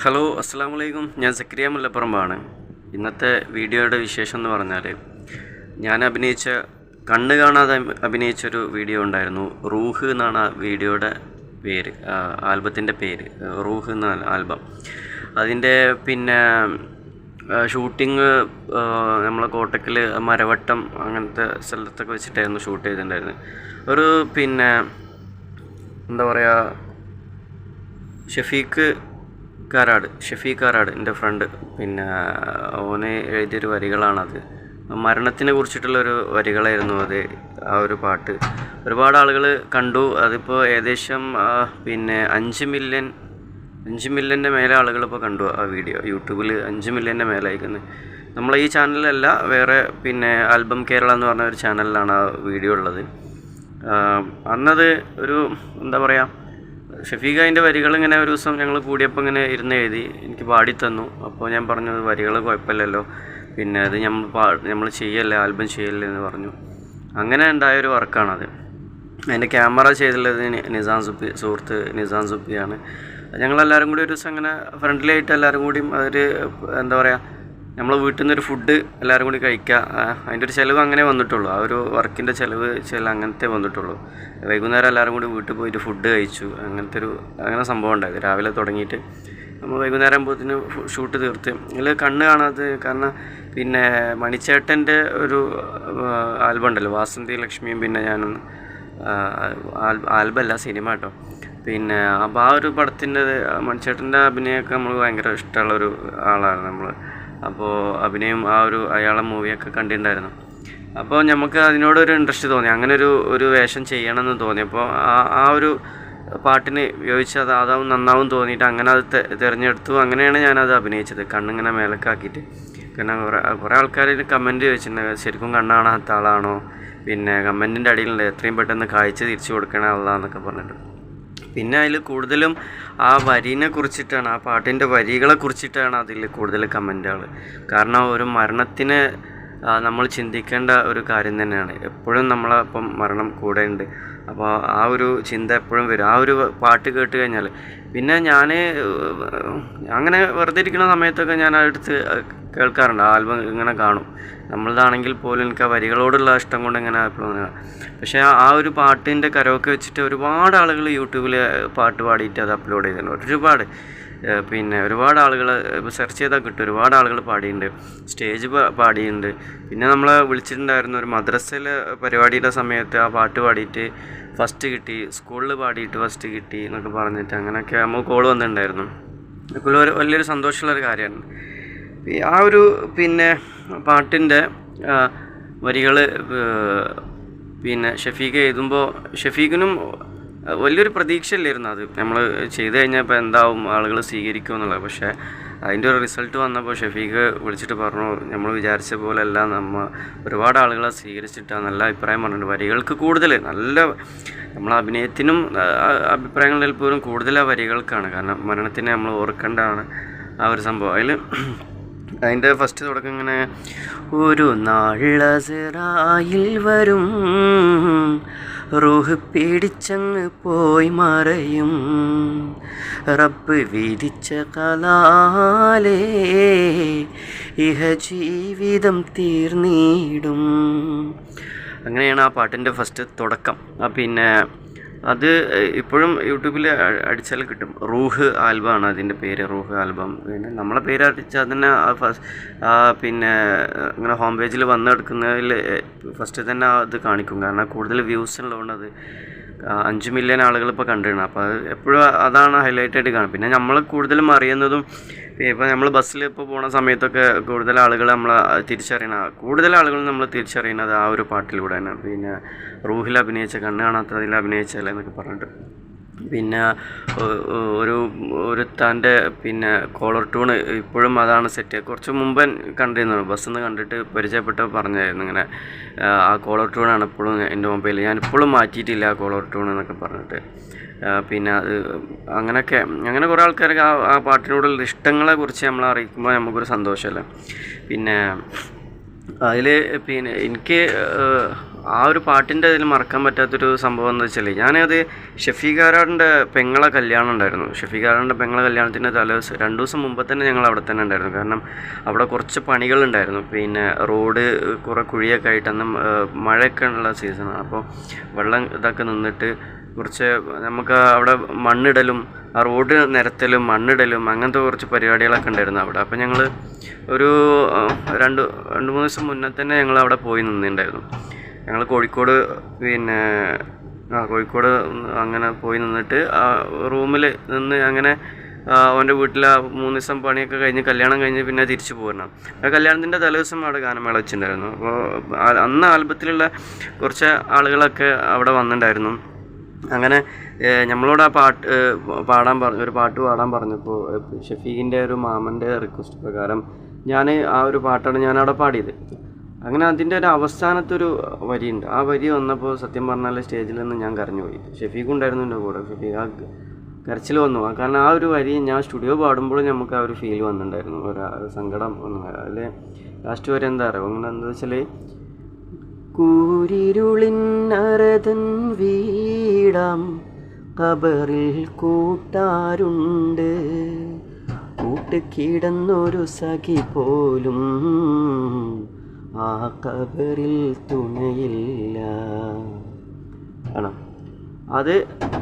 Hello അസ്സാം വലൈക്കും ഞാൻ സക്രിയ മുല്ലപ്പുറമ്പാണ്. ഇന്നത്തെ വീഡിയോയുടെ വിശേഷം എന്ന് പറഞ്ഞാൽ ഞാൻ അഭിനയിച്ച കണ്ണ് കാണാതെ അഭിനയിച്ചൊരു വീഡിയോ ഉണ്ടായിരുന്നു. റൂഹ് എന്നാണ് ആ വീഡിയോയുടെ പേര് ആൽബത്തിന്റെ പേര്. റൂഹ് എന്ന ആൽബം. അതിന്റെ പിന്നെ ഷൂട്ടിങ് നമ്മളെ കോട്ടക്കൽ മരവട്ടം അങ്ങനത്തെ സ്ഥലത്തൊക്കെ വെച്ചിട്ടായിരുന്നു ഷൂട്ട് ചെയ്തിട്ടുണ്ടായിരുന്നത് ഒരു പിന്നെ എന്താ പറയുക ഷഫീഖ് കാരാട് ഷെഫി കാരാട് എന്റെ ഫ്രണ്ട് പിന്നെ ഓന് എഴുതിയൊരു വരികളാണത്. മരണത്തിനെ കുറിച്ചിട്ടുള്ളൊരു വരികളായിരുന്നു അത് ആ ഒരു പാട്ട്. ഒരുപാട് ആളുകൾ കണ്ടു. അതിപ്പോൾ ഏകദേശം പിന്നെ അഞ്ച് മില്യൺ അഞ്ച് മില്യന്റെ മേലെ ആളുകൾ ഇപ്പോൾ കണ്ടു ആ വീഡിയോ യൂട്യൂബിൽ അഞ്ച് മില്യന്റെ മേലെ അയക്കുന്നത് നമ്മളെ ഈ ചാനലിലല്ല വേറെ പിന്നെ ആൽബം കേരള എന്ന് പറഞ്ഞ ഒരു ചാനലിലാണ് ആ വീഡിയോ ഉള്ളത്. അന്നത് ഒരു എന്താ പറയുക ഷഫീഖ് അതിന്റെ വരികൾ ഇങ്ങനെ ഒരു ദിവസം ഞങ്ങൾ കൂടിയപ്പോൾ ഇങ്ങനെ ഇരുന്ന് എഴുതി എനിക്ക് പാടി തന്നു. അപ്പോൾ ഞാൻ പറഞ്ഞു വരികൾ കുഴപ്പമില്ലല്ലോ. പിന്നെ അത് നമ്മൾ പാ നമ്മൾ ചെയ്യല്ലേ ആൽബം ചെയ്യല്ലേ എന്ന് പറഞ്ഞു. അങ്ങനെ ഉണ്ടായ ഒരു വർക്കാണത് അതിന്റെ ക്യാമറ ചെയ്തിട്ടുള്ളത് നിസാൻ നിസാം സുപ്പി സുഹൃത്ത് നിസാം സുപ്പിയാണ്. ഞങ്ങളെല്ലാവരും കൂടി ഒരു ദിവസം അങ്ങനെ ഫ്രണ്ട്ലി ആയിട്ട് എല്ലാവരും കൂടിയും അതൊരു എന്താ പറയുക നമ്മൾ വീട്ടിൽ നിന്നൊരു ഫുഡ് എല്ലാവരും കൂടി കഴിക്കുക അതിന്റെ ഒരു ചിലവ് അങ്ങനെ വന്നിട്ടുള്ളൂ. ആ ഒരു വർക്കിന്റെ ചിലവ് ചില അങ്ങനത്തെ വന്നിട്ടുള്ളൂ. വൈകുന്നേരം എല്ലാവരും കൂടി വീട്ടിൽ പോയിട്ട് ഫുഡ് കഴിച്ചു. അങ്ങനത്തെ ഒരു അങ്ങനെ സംഭവം ഉണ്ടായത്. രാവിലെ തുടങ്ങിയിട്ട് നമ്മൾ വൈകുന്നേരം ആകുമ്പോഴത്തേന് ഷൂട്ട് തീർത്ത്. അതിൽ കണ്ണ് കാണാത്തത് കാരണം പിന്നെ മണിച്ചേട്ടന്റെ ഒരു ആൽബം ഉണ്ടല്ലോ. വാസന്തി ലക്ഷ്മിയും പിന്നെ ഞാനും ആൽബമല്ല സിനിമ കേട്ടോ. പിന്നെ അപ്പോൾ ആ ഒരു പടത്തിന്റെ മണിച്ചേട്ടന്റെ അഭിനയമൊക്കെ നമ്മൾ ഭയങ്കര ഇഷ്ടമുള്ള ഒരു ആളാണ് നമ്മൾ അപ്പോൾ അഭിനയം ആ ഒരു അയാളെ മൂവിയൊക്കെ കണ്ടിട്ടുണ്ടായിരുന്നു. അപ്പോൾ നമുക്ക് അതിനോടൊരു ഇൻട്രസ്റ്റ് തോന്നി. അങ്ങനെ ഒരു ഒരു വേഷം ചെയ്യണമെന്ന് തോന്നി. അപ്പോൾ ആ ആ ഒരു പാട്ടിന് യോജിച്ച് അത് അതാവും നന്നാവും തോന്നിയിട്ട് അങ്ങനെ അത് തെരഞ്ഞെടുത്തു. അങ്ങനെയാണ് ഞാനത് അഭിനയിച്ചത്. കണ്ണിങ്ങനെ മേലക്കാക്കിയിട്ട്. പിന്നെ കുറേ കുറേ ആൾക്കാർ കമന്റ് ചോദിച്ചിട്ടുണ്ട്. ശരിക്കും കണ്ണ് കാണാത്ത ആളാണോ? പിന്നെ കമന്റിന്റെ അടിയിലുണ്ട്. എത്രയും പെട്ടെന്ന് കാഴ്ച തിരിച്ചു കൊടുക്കണ ആളാന്നൊക്കെ പറഞ്ഞിട്ട്. പിന്നെ അതിൽ കൂടുതലും ആ വരിനെ കുറിച്ചിട്ടാണ് ആ പാട്ടിന്റെ വരികളെ കുറിച്ചിട്ടാണ് അതിൽ കൂടുതൽ കമന്റുകൾ കാരണം ഒരു മരണത്തിന് നമ്മൾ ചിന്തിക്കേണ്ട ഒരു കാര്യം തന്നെയാണ്. എപ്പോഴും നമ്മളപ്പം മരണം കൂടെ ഉണ്ട്. അപ്പോൾ ആ ഒരു ചിന്ത എപ്പോഴും വരും. ആ ഒരു പാട്ട് കേട്ട് കഴിഞ്ഞാൽ പിന്നെ ഞാൻ അങ്ങനെ വെറുതെ ഇരിക്കുന്ന സമയത്തൊക്കെ ഞാൻ അടുത്ത് കേൾക്കാറുണ്ട്. ആൽബം ഇങ്ങനെ കാണും. നമ്മളതാണെങ്കിൽ പോലും എനിക്ക് ആ വരികളോടുള്ള ഇഷ്ടം കൊണ്ട് ഇങ്ങനെ എപ്പോഴും പക്ഷേ ആ- ഒരു പാട്ടിന്റെ കരോക്കെ വെച്ചിട്ട് ഒരുപാട് ആളുകൾ യൂട്യൂബിൽ പാട്ട് പാടിയിട്ട് അത് അപ്ലോഡ് ചെയ്തിട്ടുണ്ട്. ഒരുപാട്. പിന്നെ ഒരുപാട് ആളുകൾ സെർച്ച് ചെയ്താൽ കിട്ടും. ഒരുപാട് ആളുകൾ പാടിയിട്ടുണ്ട് സ്റ്റേജ് പാടിയിട്ടുണ്ട് പിന്നെ നമ്മളെ വിളിച്ചിട്ടുണ്ടായിരുന്നു ഒരു മദ്രസയിലെ പരിപാടിയുടെ സമയത്ത് ആ പാട്ട് പാടിയിട്ട് ഫസ്റ്റ് കിട്ടി. സ്കൂളിൽ പാടിയിട്ട് ഫസ്റ്റ് കിട്ടി എന്നൊക്കെ പറഞ്ഞിട്ട് അങ്ങനെയൊക്കെ നമുക്ക് കോൾ വന്നിട്ടുണ്ടായിരുന്നു. അതൊക്കെ ഒരു വലിയൊരു സന്തോഷമുള്ളൊരു കാര്യമാണ്. ആ ഒരു പിന്നെ പാട്ടിന്റെ വരികൾ പിന്നെ ഷഫീഖ് എഴുതുമ്പോൾ ഷഫീഖിനും വലിയൊരു പ്രതീക്ഷയില്ലായിരുന്നു അത്. നമ്മൾ ചെയ്ത് കഴിഞ്ഞപ്പോൾ എന്താവും ആളുകൾ സ്വീകരിക്കും എന്നുള്ളത്. പക്ഷേ അതിന്റെ ഒരു റിസൾട്ട് വന്നപ്പോൾ ഷെഫീഖ് വിളിച്ചിട്ട് പറഞ്ഞു നമ്മൾ വിചാരിച്ച പോലെ അല്ല നമ്മ ഒരുപാട് ആളുകളെ സ്വീകരിച്ചിട്ടാണ് നല്ല അഭിപ്രായം പറഞ്ഞിട്ടുണ്ട്. വരികൾക്ക് കൂടുതൽ നല്ല നമ്മൾ അഭിനയത്തിനും അഭിപ്രായങ്ങളിൽ പോലും കൂടുതൽ ആ വരികൾക്കാണ്. കാരണം മരണത്തിനെ നമ്മൾ ഓർക്കേണ്ടതാണ് ആ ഒരു സംഭവം. അതിൽ അതിന്റെ ഫസ്റ്റ് തുടക്കം ഇങ്ങനെ ഒരു നാളസിറായിൽ വരും. റൂഹ് പേടിച്ചങ്ങ് പോയി മറയും. റബ്ബ് വിധിച്ച കലാലേ ഇഹ ജീവിതം തീർന്നിടും. അങ്ങനെയാണ് ആ പാട്ടിന്റെ ഫസ്റ്റ് തുടക്കം. പിന്നെ അത് ഇപ്പോഴും യൂട്യൂബിൽ അടിച്ചാൽ കിട്ടും. റൂഹ് ആൽബം ആണ് അതിന്റെ പേര് റൂഹ് ആൽബം. പിന്നെ നമ്മളെ പേര് അടിച്ചാൽ തന്നെ ആ ഫസ്റ്റ് പിന്നെ ഇങ്ങനെ ഹോം പേജിൽ വന്നെടുക്കുന്നതിൽ ഫസ്റ്റ് തന്നെ അത് കാണിക്കും. കാരണം കൂടുതൽ വ്യൂസ് ഉള്ളതുകൊണ്ട് അത് അഞ്ച് മില്യൺ ആളുകൾ ഇപ്പോൾ കണ്ടിരുന്നു. അപ്പോൾ അത് എപ്പോഴും അതാണ് ഹൈലൈറ്റ് ആയിട്ട് കാണും പിന്നെ നമ്മൾ കൂടുതലും അറിയുന്നതും ഇപ്പോൾ നമ്മൾ ബസ്സിൽ ഇപ്പോൾ പോണ സമയത്തൊക്കെ കൂടുതൽ ആളുകൾ നമ്മൾ തിരിച്ചറിയണ കൂടുതൽ ആളുകൾ നമ്മൾ തിരിച്ചറിയുന്നത് ആ ഒരു പാട്ടിലൂടെ തന്നെ. പിന്നെ റൂഹിൽ അഭിനയിച്ച കണ്ണ് കാണാത്തതിൽ അഭിനയിച്ചല്ലേ എന്നൊക്കെ പറഞ്ഞിട്ട്. പിന്നെ ഒരു ഒരു താന്റെ പിന്നെ കോളർ ട്യൂണ് ഇപ്പോഴും അതാണ് സെറ്റ് കുറച്ച് മുമ്പ് കണ്ടിരുന്നു. ബസ്സിൽ നിന്ന് കണ്ടിട്ട് പരിചയപ്പെട്ട് പറഞ്ഞായിരുന്നു ഇങ്ങനെ. ആ, കോളർ ട്യൂണാണ് ഇപ്പോഴും എന്റെ മൊബൈലിൽ ഞാൻ ഇപ്പോഴും മാറ്റിയിട്ടില്ല ആ കോളർ ട്യൂൺ എന്നൊക്കെ പറഞ്ഞിട്ട്. പിന്നെ അത് അങ്ങനെയൊക്കെ അങ്ങനെ കുറേ ആൾക്കാർക്ക് ആ ആ പാട്ടിനോടുള്ള ഇഷ്ടങ്ങളെ കുറിച്ച് നമ്മൾ അറിയിക്കുമ്പോൾ നമുക്കൊരു സന്തോഷമല്ലേ? പിന്നെ അതിൽ പിന്നെ എനിക്ക് ആ ഒരു പാട്ടിന്റെ ഇതിൽ മറക്കാൻ പറ്റാത്തൊരു സംഭവം എന്ന് വെച്ചാൽ ഞാനത് ഷെഫീഖാരാടിന്റെ പെങ്ങളെ കല്യാണം ഉണ്ടായിരുന്നു. ഷെഫീഖാരാടിന്റെ പെങ്ങളെ കല്യാണത്തിന്റെ തലേ ദിവസം രണ്ട് ദിവസം മുമ്പ് തന്നെ ഞങ്ങൾ അവിടെ തന്നെ ഉണ്ടായിരുന്നു. കാരണം അവിടെ കുറച്ച് പണികളുണ്ടായിരുന്നു പിന്നെ റോഡ് കുറേ കുഴിയൊക്കെ ആയിട്ട് മഴയൊക്കെ ഉള്ള സീസണാണ് അപ്പോൾ വെള്ളം ഇതൊക്കെ നിന്നിട്ട് കുറച്ച് നമുക്ക് അവിടെ മണ്ണിടലും ആ റോഡ് നിരത്തലും മണ്ണിടലും അങ്ങനത്തെ കുറച്ച് പരിപാടികളൊക്കെ ഉണ്ടായിരുന്നു അവിടെ. അപ്പോൾ ഞങ്ങൾ ഒരു രണ്ട് രണ്ട് മൂന്ന് ദിവസം മുന്നേ തന്നെ ഞങ്ങൾ അവിടെ പോയി നിന്നിട്ടുണ്ടായിരുന്നു. ഞങ്ങൾ കോഴിക്കോട് പിന്നെ ആ കോഴിക്കോട് അങ്ങനെ പോയി നിന്നിട്ട് ആ റൂമിൽ നിന്ന് അങ്ങനെ അവന്റെ വീട്ടിൽ ആ മൂന്ന് ദിവസം പണിയൊക്കെ കഴിഞ്ഞ് കല്യാണം കഴിഞ്ഞ് പിന്നെ തിരിച്ചു പോരണം. ആ കല്യാണത്തിന്റെ തലേദിവസം അവിടെ ഗാനമേള വെച്ചിട്ടുണ്ടായിരുന്നു. അപ്പോൾ അന്ന് ആൽബത്തിലുള്ള കുറച്ച് ആളുകളൊക്കെ അവിടെ വന്നിട്ടുണ്ടായിരുന്നു. അങ്ങനെ നമ്മളോട് ആ പാട്ട് പാടാൻ പറഞ്ഞു ഒരു പാട്ട് പാടാൻ പറഞ്ഞപ്പോൾ ഷഫീഖിന്റെ ഒരു മാമന്റെ റിക്വസ്റ്റ് പ്രകാരം ഞാൻ ആ ഒരു പാട്ടാണ് ഞാൻ അവിടെ പാടിയത്. അങ്ങനെ അതിന്റെ ഒരു അവസാനത്തൊരു വരിയുണ്ട്. ആ വരി വന്നപ്പോൾ സത്യം പറഞ്ഞാൽ സ്റ്റേജിൽ നിന്ന് ഞാൻ കരഞ്ഞുപോയി പോയി. ഷഫീഖ് ഉണ്ടായിരുന്നു എന്റെ കൂടെ. ഷെഫീഖ് ആ കരച്ചിൽ വന്നു. കാരണം ആ ഒരു വരി ഞാൻ സ്റ്റുഡിയോ പാടുമ്പോൾ നമുക്ക് ആ ഒരു ഫീൽ വന്നിട്ടുണ്ടായിരുന്നു. ഒരു സങ്കടം ഒന്നും അതിൽ ലാസ്റ്റ് വരെ എന്താ അറിയാം? അങ്ങനെ എന്താ വെച്ചാൽ കൂരിരുളിൻ അരതൻ വീടാം കബറിൽ കൂട്ടാരുണ്ട്. കൂട്ടുകിടന്നൊരു സഖി പോലും ആ കബറിൽ തുണയില്ല. ആണോ? അത്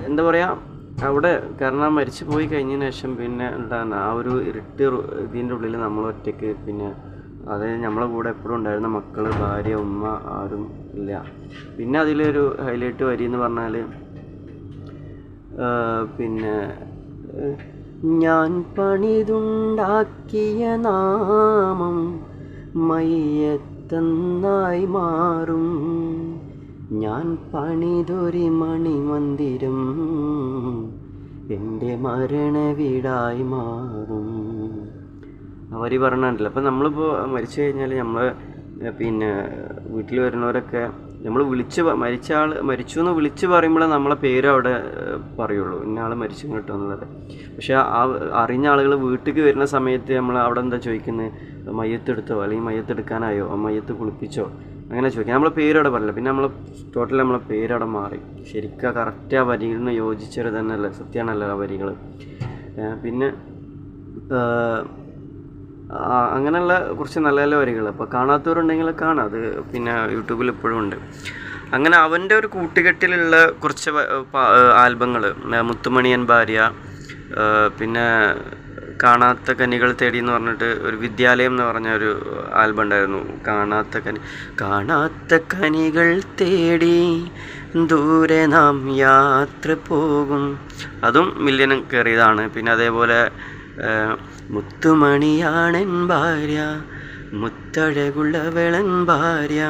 എന്താ പറയുക അവിടെ കാരണം മരിച്ചു പോയി കഴിഞ്ഞതിന് ശേഷം പിന്നെ എന്താണ് ആ ഒരു ഇരുട്ട് ഇതിന്റെ ഉള്ളിൽ നമ്മൾ ഒറ്റയ്ക്ക് പിന്നെ അതായത് നമ്മളെ കൂടെ എപ്പോഴും ഉണ്ടായിരുന്ന മക്കൾ ഭാര്യ ഉമ്മ ആരും ഇല്ല. പിന്നെ അതിലൊരു ഹൈലൈറ്റ് വരി എന്ന് പറഞ്ഞാൽ പിന്നെ ഞാൻ പണിതുണ്ടാക്കിയ നാമം മയ്യത്തെന്നായി മാറും. ഞാൻ പണിതൊരു മണിമന്ദിരം എന്റെ മരണവീടായി മാറും. അവർ പറഞ്ഞിട്ടില്ല. അപ്പം നമ്മളിപ്പോൾ മരിച്ചു കഴിഞ്ഞാൽ നമ്മൾ പിന്നെ വീട്ടിൽ വരുന്നവരൊക്കെ നമ്മൾ വിളിച്ച് മരിച്ച ആൾ മരിച്ചു എന്ന് വിളിച്ച് പറയുമ്പോഴേ നമ്മളെ പേര് അവിടെ പറയുള്ളൂ. ഇന്ന ആൾ മരിച്ചു കേട്ടോ എന്നുള്ളത് പക്ഷേ ആ അറിഞ്ഞ ആളുകൾ വീട്ടിലേക്ക് വരുന്ന സമയത്ത് നമ്മൾ അവിടെ എന്താ ചോദിക്കുന്നത് മയ്യത്തെടുത്തോ? അല്ലെങ്കിൽ മയ്യത്തെടുക്കാനായോ? ആ മയ്യത്ത് കുളിപ്പിച്ചോ? അങ്ങനെ ചോദിക്കാം. നമ്മളെ പേര് അവിടെ പറയില്ല. പിന്നെ നമ്മളെ ടോട്ടൽ നമ്മളെ പേര് അവിടെ മാറി. ശരിക്കും കറക്റ്റ് ആ വരികളിന് യോജിച്ചത് തന്നെയല്ലേ? സത്യമാണല്ലോ ആ വരികൾ പിന്നെ അങ്ങനെയുള്ള കുറച്ച് നല്ല നല്ല വരികൾ. അപ്പോൾ കാണാത്തവരുണ്ടെങ്കിൽ കാണാം. അത് പിന്നെ യൂട്യൂബിൽ ഇപ്പോഴും ഉണ്ട്. അങ്ങനെ അവന്റെ ഒരു കൂട്ടുകെട്ടിലുള്ള കുറച്ച് ആൽബങ്ങൾ മുത്തുമണിയൻ ഭാര്യ പിന്നെ കാണാത്ത കനികൾ തേടി എന്ന് പറഞ്ഞിട്ട് ഒരു വിദ്യാലയം എന്ന് പറഞ്ഞ ഒരു ആൽബം ഉണ്ടായിരുന്നു. കാണാത്ത കനി കാണാത്ത കനികൾ തേടി ദൂരെ നാം യാത്ര പോകും. അതും മില്യനും കയറിയതാണ്. പിന്നെ അതേപോലെ മുത്തുമണിയാണൻ ഭാര്യ മുത്തഴകുള്ളവളൻ ഭാര്യ.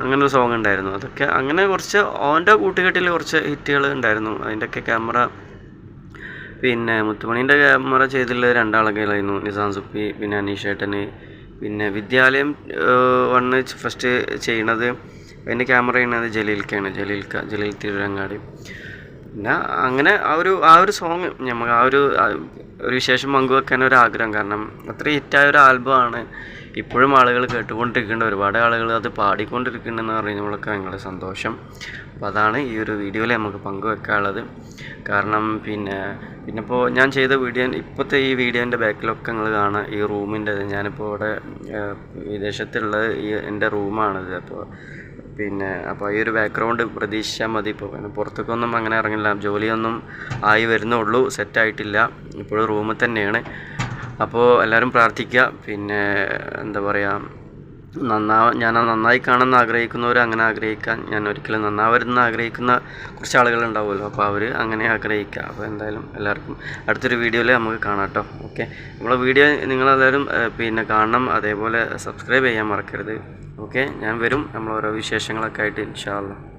അങ്ങനെ ഒരു സോങ് ഉണ്ടായിരുന്നു. അതൊക്കെ അങ്ങനെ കുറച്ച് ഓന്റെ കൂട്ടുകെട്ടിൽ കുറച്ച് ഹിറ്റുകൾ ഉണ്ടായിരുന്നു. അതിന്റെയൊക്കെ ക്യാമറ പിന്നെ മുത്തുമണീന്റെ ക്യാമറ ചെയ്തിട്ടുള്ള രണ്ടാളൊക്കെയായിരുന്നു നിസാം സുപ്പി പിന്നെ അനീഷേട്ടന് പിന്നെ വിദ്യാലയം വന്ന് ഫസ്റ്റ് ചെയ്യണത് അതിന്റെ ക്യാമറ ചെയ്യുന്നത് ജലീൽക്കാണ്. ജലീൽക്ക ജലീൽ തിരുരങ്ങാടി. പിന്നെ അങ്ങനെ ആ ഒരു ആ ഒരു സോങ് നമുക്ക് ആ ഒരു ഒരു വിശേഷം പങ്കുവെക്കാൻ ഒരു ആഗ്രഹം. കാരണം അത്ര ഹിറ്റായ ഒരു ആൽബമാണ് ഇപ്പോഴും ആളുകൾ കേട്ടുകൊണ്ടിരിക്കുന്നുണ്ട്. ഒരുപാട് ആളുകൾ അത് പാടിക്കൊണ്ടിരിക്കുന്നുണ്ടെന്ന് പറയുമ്പോഴൊക്കെ ഞങ്ങളുടെ സന്തോഷം. അപ്പോൾ അതാണ് ഈ ഒരു വീഡിയോയിൽ നമുക്ക് പങ്കുവെക്കാനുള്ളത്. കാരണം പിന്നെ പിന്നെ ഇപ്പോൾ ഞാൻ ചെയ്ത വീഡിയോ ഇപ്പോഴത്തെ ഈ വീഡിയോന്റെ ബാക്കിലൊക്കെ നിങ്ങൾ കാണാം. ഈ റൂമിന്റെ ഞാനിപ്പോൾ ഇവിടെ വിദേശത്തുള്ള ഈ എന്റെ റൂമാണിത് അപ്പോൾ പിന്നെ അപ്പോൾ ഈ ഒരു ബാക്ക്ഗ്രൗണ്ട് പ്രതീക്ഷിച്ചാൽ മതി. ഇപ്പോൾ പുറത്തേക്കൊന്നും അങ്ങനെ ഇറങ്ങില്ല. ജോലിയൊന്നും ആയി വരുന്നുള്ളൂ. സെറ്റായിട്ടില്ല ഇപ്പോഴും റൂമിൽ തന്നെയാണ്. അപ്പോൾ എല്ലാവരും പ്രാർത്ഥിക്കുക പിന്നെ എന്താ പറയുക നന്നാ ഞാൻ നന്നായി കാണാൻ ആഗ്രഹിക്കുന്നവർ അങ്ങനെ ആഗ്രഹിക്കാൻ ഞാൻ ഒരിക്കലും നന്നാവരുന്ന് ആഗ്രഹിക്കുന്ന കുറച്ച് ആളുകൾ ആളുകളുണ്ടാവുമല്ലോ. അപ്പോൾ അവർ അങ്ങനെ ആഗ്രഹിക്കുക അപ്പോൾ എന്തായാലും എല്ലാവർക്കും അടുത്തൊരു വീഡിയോയിൽ നമുക്ക് കാണാം കേട്ടോ. ഓക്കെ. നമ്മളെ വീഡിയോ നിങ്ങളെല്ലാവരും പിന്നെ കാണണം. അതേപോലെ സബ്സ്ക്രൈബ് ചെയ്യാൻ മറക്കരുത്. ഓക്കെ. ഞാൻ വരും. നമ്മൾ ഓരോ വിശേഷങ്ങളൊക്കെ ആയിട്ട് ഇൻഷാല്ല